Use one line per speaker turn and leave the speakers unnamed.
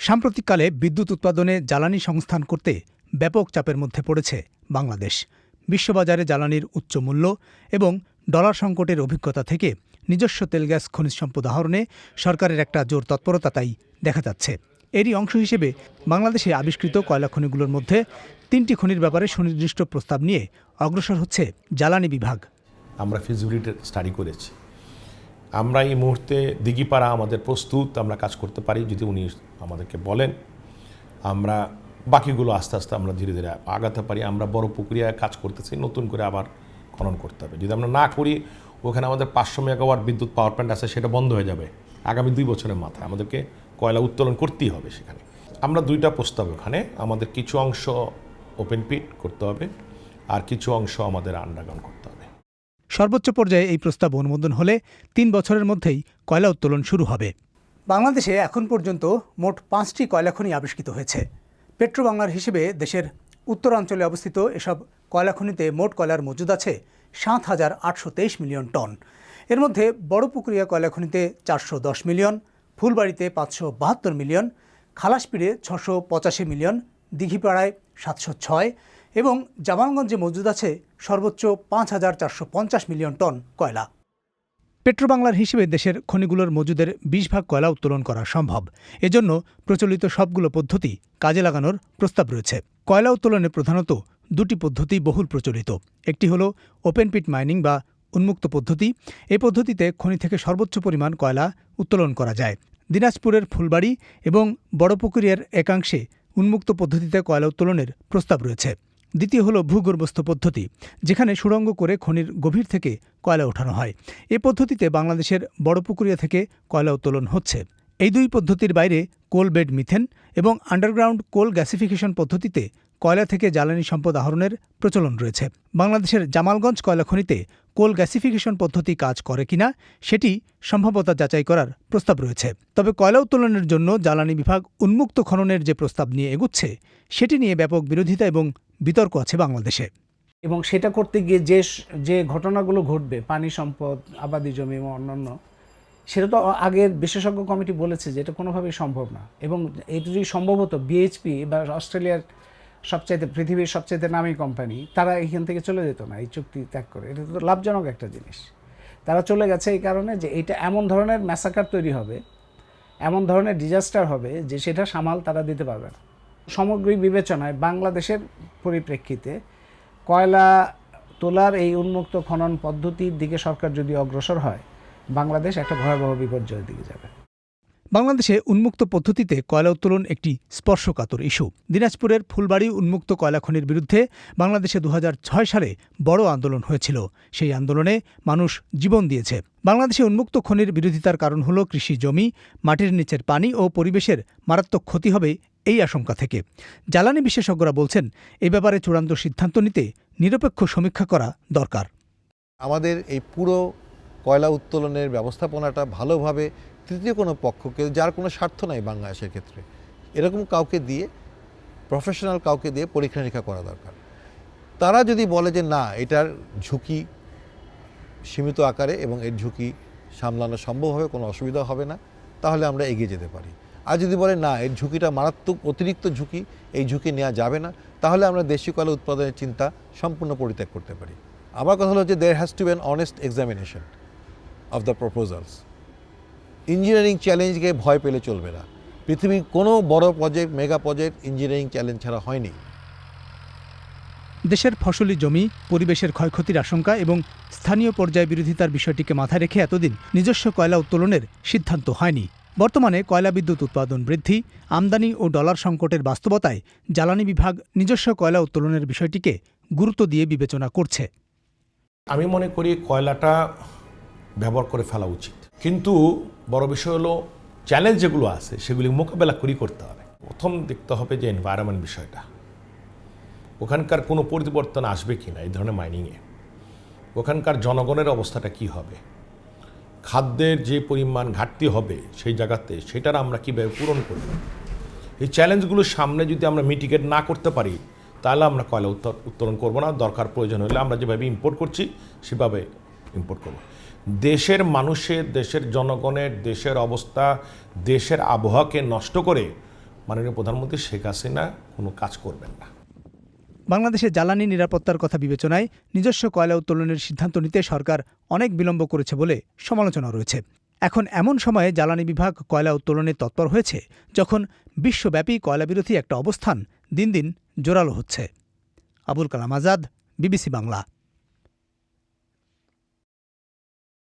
সাম্প্রতিককালে বিদ্যুৎ উৎপাদনে জ্বালানি সংস্থান করতে ব্যাপক চাপের মধ্যে পড়েছে বাংলাদেশ। বিশ্ববাজারে জ্বালানির উচ্চ মূল্য এবং ডলার সংকটের অভিজ্ঞতা থেকে নিজস্ব তেল গ্যাস খনিজ সম্পদ আহরণে সরকারের একটা জোর তৎপরতা তাই দেখা যাচ্ছে। এরই অংশ হিসেবে বাংলাদেশে আবিষ্কৃত কয়লা খনিগুলোর মধ্যে তিনটি খনির ব্যাপারে সুনির্দিষ্ট প্রস্তাব নিয়ে অগ্রসর হচ্ছে জ্বালানি বিভাগ।
আমরা ফিজিবিলিটি স্টাডি করেছি। আমরা এই মুহূর্তে দিঘিপাড়া আমাদের প্রস্তুত, আমরা কাজ করতে পারি, যদি উনি আমাদেরকে বলেন। আমরা বাকিগুলো আস্তে আস্তে আমরা ধীরে ধীরে আগাতে পারি, আমরা বড় প্রক্রিয়ায় কাজ করতেছি, নতুন করে আবার খনন করতে হবে। যদি আমরা না করি, ওখানে আমাদের পাঁচশো মেগাওয়াট বিদ্যুৎ পাওয়ার প্ল্যান্ট আছে, সেটা বন্ধ হয়ে যাবে আগামী দুই বছরের মাথায়। আমাদেরকে কয়লা উত্তোলন করতেই হবে সেখানে। আমরা দুইটা প্রস্তাব ওখানে, আমাদের কিছু অংশ ওপেন পিট করতে হবে, আর কিছু অংশ আমাদের আন্ডারগ্রাউন্ড করতে হবে।
সর্বোচ্চ পর্যায়ে এই প্রস্তাব অনুমোদন হলে তিন বছরের মধ্যেই কয়লা উত্তোলন শুরু হবে। বাংলাদেশে এখন পর্যন্ত মোট পাঁচটি কয়লা খনি আবিষ্কৃত হয়েছে। পেট্রোবাংলার হিসেবে দেশের উত্তরাঞ্চলে অবস্থিত এসব কয়লা খনিতে মোট কয়লার মজুদ আছে সাত হাজার আটশো তেইশ মিলিয়ন টন। এর মধ্যে বড় পুকুরিয়া কয়লা খনিতে চারশো দশ মিলিয়ন, ফুলবাড়িতে পাঁচশো বাহাত্তর মিলিয়ন খালাসপিড়ে ছশো পঁচাশি মিলিয়ন, দিঘিপাড়ায় সাতশো ছয় এবং জামালগঞ্জে মজুদ আছে সর্বোচ্চ পাঁচ হাজার চারশো পঞ্চাশ মিলিয়ন টন কয়লা। পেট্রোবাংলার হিসেবে দেশের খনিগুলোর মজুদের বিশ ভাগ কয়লা উত্তোলন করা সম্ভব। এজন্য প্রচলিত সবগুলো পদ্ধতি কাজে লাগানোর প্রস্তাব রয়েছে। কয়লা উত্তোলনে প্রধানত দুটি পদ্ধতি বহুল প্রচলিত। একটি হলো ওপেন পিট মাইনিং বা উন্মুক্ত পদ্ধতি। এই পদ্ধতিতে খনি থেকে সর্বোচ্চ পরিমাণ কয়লা উত্তোলন করা যায়। দিনাজপুরের ফুলবাড়ি এবং বড়পুকুরিয়ার একাংশে উন্মুক্ত পদ্ধতিতে কয়লা উত্তোলনের প্রস্তাব রয়েছে। দ্বিতীয় হল ভূগর্ভস্থ পদ্ধতি, যেখানে সুড়ঙ্গ করে খনির গভীর থেকে কয়লা ওঠানো হয়। এ পদ্ধতিতে বাংলাদেশের বড়পুকুরিয়া থেকে কয়লা উত্তোলন হচ্ছে। এই দুই পদ্ধতির বাইরে কোল বেড মিথেন এবং আন্ডারগ্রাউন্ড কোল গ্যাসিফিকেশন পদ্ধতিতে কয়লা থেকে জ্বালানি সম্পদ আহরণের প্রচলন রয়েছে। বাংলাদেশের জামালগঞ্জ কয়লা খনিতে কোল গ্যাসিফিকেশন পদ্ধতি কাজ করে কিনা, সেটি সম্ভাব্যতা যাচাই করার প্রস্তাব রয়েছে। তবে কয়লা উত্তোলনের জন্য জ্বালানি বিভাগ উন্মুক্ত খননের যে প্রস্তাব নিয়ে এগুচ্ছে, সেটি নিয়ে ব্যাপক বিরোধিতা এবং বিতর্ক আছে বাংলাদেশে।
এবং সেটা করতে গিয়ে যে যে ঘটনাগুলো ঘটবে, পানি সম্পদ, আবাদি জমি এবং অন্যান্য, সেটা তো আগের বিশেষজ্ঞ কমিটি বলেছে যে এটা কোনোভাবেই সম্ভব না। এবং এটা যদি সম্ভব হতো বিএইচপি বা অস্ট্রেলিয়ার সবচাইতে, পৃথিবীর সবচাইতে নামী কোম্পানি, তারা এখান থেকে চলে যেত না এই চুক্তি ত্যাগ করে। এটা তো লাভজনক একটা জিনিস। তারা চলে গেছে এই কারণে যে এটা এমন ধরনের ম্যাসাকার তৈরি হবে, এমন ধরনের ডিজাস্টার হবে যে সেটা সামাল তারা দিতে পারবে না। সামগ্রিক বিবেচনায় বাংলাদেশের পরিপ্রেক্ষিতে কয়লা তোলার এই উন্মুক্ত খনন পদ্ধতির দিকে সরকার যদি অগ্রসর হয়, বাংলাদেশ একটা ভয়াবহ বিপর্যয়ের দিকে যাবে।
বাংলাদেশে উন্মুক্ত পদ্ধতিতে কয়লা উত্তোলন একটি স্পর্শকাতর ইস্যু। দিনাজপুরের ফুলবাড়ি উন্মুক্ত কয়লা খনির বিরুদ্ধে বাংলাদেশে দু হাজার ছয় সালে বড় আন্দোলন হয়েছিল। সেই আন্দোলনে মানুষ জীবন দিয়েছে। বাংলাদেশে উন্মুক্ত খনির বিরোধিতার কারণ হল কৃষি জমি, মাটির নিচের পানি ও পরিবেশের মারাত্মক ক্ষতি হবে এই আশঙ্কা থেকে। জ্বালানি বিশেষজ্ঞরা বলছেন, এ ব্যাপারে চূড়ান্ত সিদ্ধান্ত নিতে নিরপেক্ষ সমীক্ষা করা দরকার।
আমাদের এই পুরো কয়লা উত্তোলনের ব্যবস্থাপনাটা ভালোভাবে তৃতীয় কোনো পক্ষকে, যার কোনো স্বার্থ নাই বাংলাদেশের ক্ষেত্রে, এরকম কাউকে দিয়ে প্রফেশনাল কাউকে দিয়ে পরীক্ষা নিরীক্ষা করা দরকার। তারা যদি বলে যে না, এটার ঝুঁকি সীমিত আকারে এবং এর ঝুঁকি সামলানো সম্ভব হবে, কোনো অসুবিধা হবে না, তাহলে আমরা এগিয়ে যেতে পারি। আর যদি বলে না, এর ঝুঁকিটা মারাত্মক অতিরিক্ত ঝুঁকি, এই ঝুঁকি নেওয়া যাবে না, তাহলে আমরা দেশি কয়লা উৎপাদনের চিন্তা সম্পূর্ণ পরিত্যাগ করতে পারি। আমার কথা হলো যে there has to be an honest examination of the proposals engineering চ্যালেঞ্জকে ভয় পেলে চলবে না। পৃথিবীর কোনো বড় project mega project engineering challenge ছাড়া হয়নি।
দেশের ফসলি জমি, পরিবেশের ক্ষয়ক্ষতির আশঙ্কা এবং স্থানীয় পর্যায়ে বিরোধিতার বিষয়টিকে মাথায় রেখে এতদিন নিজস্ব কয়লা উত্তোলনের সিদ্ধান্ত হয়নি। বর্তমানে কয়লা বিদ্যুৎ উৎপাদন বৃদ্ধি, আমদানি ও ডলার সংকটের বাস্তবতায় জ্বালানি বিভাগ নিজস্ব কয়লা উত্তোলনের বিষয়টিকে গুরুত্ব দিয়ে বিবেচনা করছে।
আমি মনে করি কয়লাটা ব্যবহার করে ফেলা উচিত। কিন্তু বড় বিষয় হলো চ্যালেঞ্জ যেগুলো আছে, সেগুলি মোকাবেলা করেই করতে হবে। প্রথম দেখতে হবে যে এনভায়রনমেন্ট বিষয়টা। ওখানকার কোনো পরিবর্তন আসবে কি না এই ধরনের মাইনিংয়ে ওখানকার জনগণের অবস্থাটা কি হবে? খাদ্যের যে পরিমাণ ঘাটতি হবে সেই জায়গাতে সেটার আমরা কীভাবে পূরণ করব? এই চ্যালেঞ্জগুলোর সামনে যদি আমরা মিটিগেট না করতে পারি, তাহলে আমরা কয়লা উত্তর উত্তোলন করব না। দরকার প্রয়োজন হলে আমরা যেভাবে ইম্পোর্ট করছি, সেভাবে ইম্পোর্ট করব। দেশের মানুষের, দেশের জনগণের, দেশের অবস্থা, দেশের আবহাওয়াকে নষ্ট করে মাননীয় প্রধানমন্ত্রী শেখ হাসিনা কোনো কাজ করবেন না।
বাংলাদেশে জ্বালানি নিরাপত্তার কথা বিবেচনায় নিজস্ব কয়লা উত্তোলনের সিদ্ধান্ত নিতে সরকার অনেক বিলম্ব করেছে বলে সমালোচনা রয়েছে। এখন এমন সময়ে জ্বালানি বিভাগ কয়লা উত্তোলনে তৎপর হয়েছে, যখন বিশ্বব্যাপী কয়লাবিরোধী একটা অবস্থান দিন দিন জোরালো হচ্ছে। আবুল কালাম আজাদ, বিবিসি বাংলা।